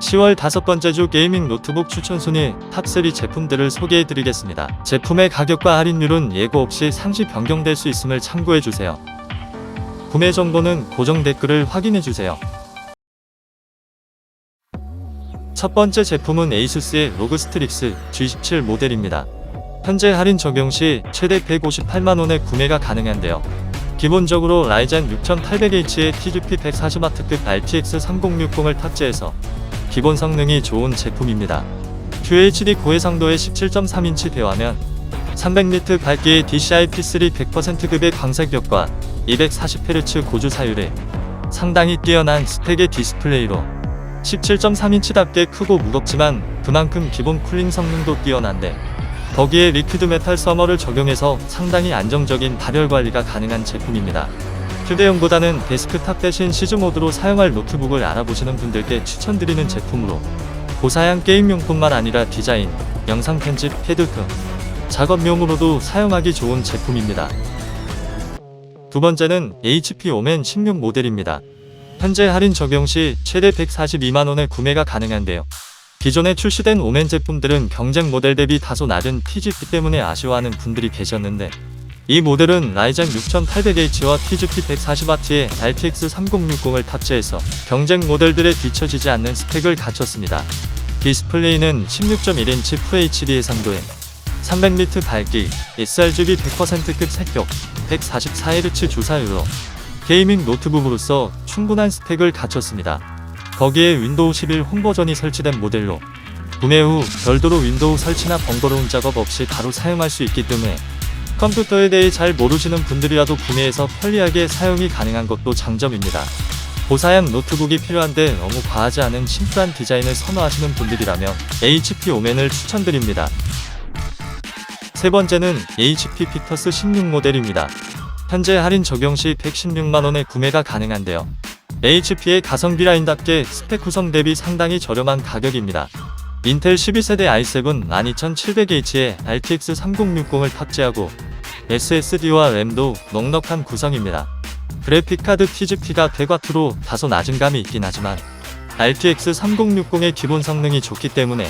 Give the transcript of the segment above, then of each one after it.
10월 다섯 번째 주 게이밍 노트북 추천 순위 탑3 제품들을 소개해 드리겠습니다. 제품의 가격과 할인율은 예고 없이 상시 변경될 수 있음을 참고해 주세요. 구매 정보는 고정 댓글을 확인해 주세요. 첫 번째 제품은 에이수스의 로그 스트릭스 G17 모델입니다. 현재 할인 적용 시 최대 158만원에 구매가 가능한데요. 기본적으로 라이젠 6800H의 TGP 140W급 RTX 3060을 탑재해서 기본 성능이 좋은 제품입니다. QHD 고해상도의 17.3인치 대화면, 300니트 밝기의 DCI-P3 100%급의 광색벽과 240Hz 고주 사율에 상당히 뛰어난 스펙의 디스플레이로 17.3인치답게 크고 무겁지만 그만큼 기본 쿨링 성능도 뛰어난데 거기에 리퀴드 메탈 서머를 적용해서 상당히 안정적인 발열 관리가 가능한 제품입니다. 휴대용보다는 데스크탑 대신 시즈 모드로 사용할 노트북을 알아보시는 분들께 추천드리는 제품으로 고사양 게임용뿐만 아니라 디자인, 영상 편집, 패드 등 작업용으로도 사용하기 좋은 제품입니다. 두 번째는 HP 오멘 16 모델입니다. 현재 할인 적용 시 최대 142만원에 구매가 가능한데요. 기존에 출시된 오멘 제품들은 경쟁 모델 대비 다소 낮은 TGP 때문에 아쉬워하는 분들이 계셨는데 이 모델은 라이젠 6800H와 TGP 140W의 RTX 3060을 탑재해서 경쟁 모델들에 뒤처지지 않는 스펙을 갖췄습니다. 디스플레이는 16.1인치 FHD 해상도에 300니트 밝기, sRGB 100%급 색격, 144Hz 주사율로 게이밍 노트북으로서 충분한 스펙을 갖췄습니다. 거기에 윈도우 11 홈버전이 설치된 모델로 구매 후 별도로 윈도우 설치나 번거로운 작업 없이 바로 사용할 수 있기 때문에 컴퓨터에 대해 잘 모르시는 분들이라도 구매해서 편리하게 사용이 가능한 것도 장점입니다. 고사양 노트북이 필요한데 너무 과하지 않은 심플한 디자인을 선호하시는 분들이라면 HP 오멘을 추천드립니다. 세 번째는 HP 피터스 16 모델입니다. 현재 할인 적용 시 116만원에 구매가 가능한데요. HP의 가성비 라인답게 스펙 구성 대비 상당히 저렴한 가격입니다. 인텔 12세대 i7 12700H에 RTX 3060을 탑재하고 SSD와 램도 넉넉한 구성입니다. 그래픽카드 TGP가 100W로 다소 낮은 감이 있긴 하지만 RTX 3060의 기본 성능이 좋기 때문에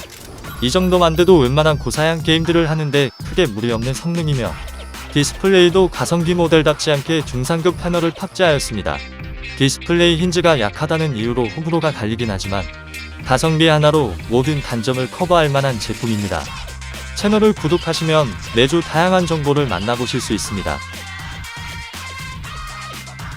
이 정도만 돼도 웬만한 고사양 게임들을 하는데 크게 무리 없는 성능이며 디스플레이도 가성비 모델답지 않게 중상급 패널을 탑재하였습니다. 디스플레이 힌지가 약하다는 이유로 호불호가 갈리긴 하지만 가성비 하나로 모든 단점을 커버할 만한 제품입니다. 채널을 구독하시면 매주 다양한 정보를 만나보실 수 있습니다.